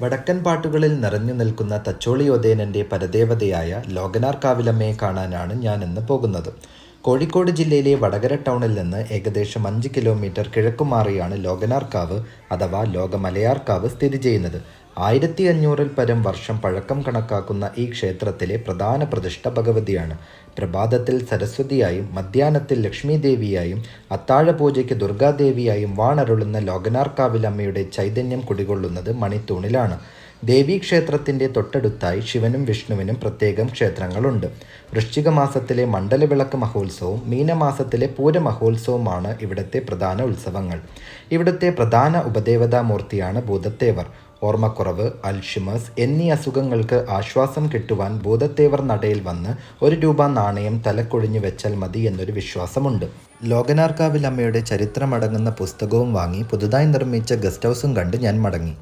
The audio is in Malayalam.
വടക്കൻ പാട്ടുകളിൽ നിറഞ്ഞു നിൽക്കുന്ന തച്ചോളിയോദേനന്റെ പരദേവതയായ ലോകനാർക്കാവിലമ്മയെ കാണാനാണ് ഞാൻ ഇന്ന് പോകുന്നത്. കോഴിക്കോട് ജില്ലയിലെ വടകര ടൗണിൽ നിന്ന് ഏകദേശം അഞ്ച് കിലോമീറ്റർ കിഴക്കുമാറിയാണ് ലോകനാർക്കാവ് അഥവാ ലോകമലയാർക്കാവ് സ്ഥിതി ചെയ്യുന്നത്. ആയിരത്തി അഞ്ഞൂറിൽ പരം വർഷം പഴക്കം കണക്കാക്കുന്ന ഈ ക്ഷേത്രത്തിലെ പ്രധാന പ്രതിഷ്ഠ ഭഗവതിയാണ്. പ്രഭാതത്തിൽ സരസ്വതിയായും മധ്യാഹ്നത്തിൽ ലക്ഷ്മി ദേവിയായും അത്താഴ പൂജയ്ക്ക് ദുർഗാദേവിയായും വാണരുളുന്ന ലോകനാർക്കാവിലമ്മയുടെ ചൈതന്യം കുടികൊള്ളുന്നത് മണിത്തൂണിലാണ്. ദേവീക്ഷേത്രത്തിന്റെ തൊട്ടടുത്തായി ശിവനും വിഷ്ണുവിനും പ്രത്യേകം ക്ഷേത്രങ്ങളുണ്ട്. വൃശ്ചിക മാസത്തിലെ മണ്ഡലവിളക്ക് മഹോത്സവവും മീനമാസത്തിലെ പൂരമഹോത്സവവുമാണ് ഇവിടുത്തെ പ്രധാന ഉത്സവങ്ങൾ. ഇവിടുത്തെ പ്രധാന ഉപദേവതാമൂർത്തിയാണ് ഭൂതത്തേവർ ഓർമ്മക്കുറവ് അൽഷിമസ് എന്നീ അസുഖങ്ങൾക്ക് ആശ്വാസം കിട്ടുവാൻ ഭൂതത്തേവർ നടയിൽ വന്ന് ഒരു രൂപ നാണയം തലക്കൊഴിഞ്ഞു വെച്ചാൽ മതി എന്നൊരു വിശ്വാസമുണ്ട്. ലോകനാർക്കാവിൽ അമ്മയുടെ ചരിത്രമടങ്ങുന്ന പുസ്തകവും വാങ്ങി പുതുതായി നിർമ്മിച്ച ഗസ്റ്റ് ഹൗസും കണ്ട് ഞാൻ മടങ്ങി.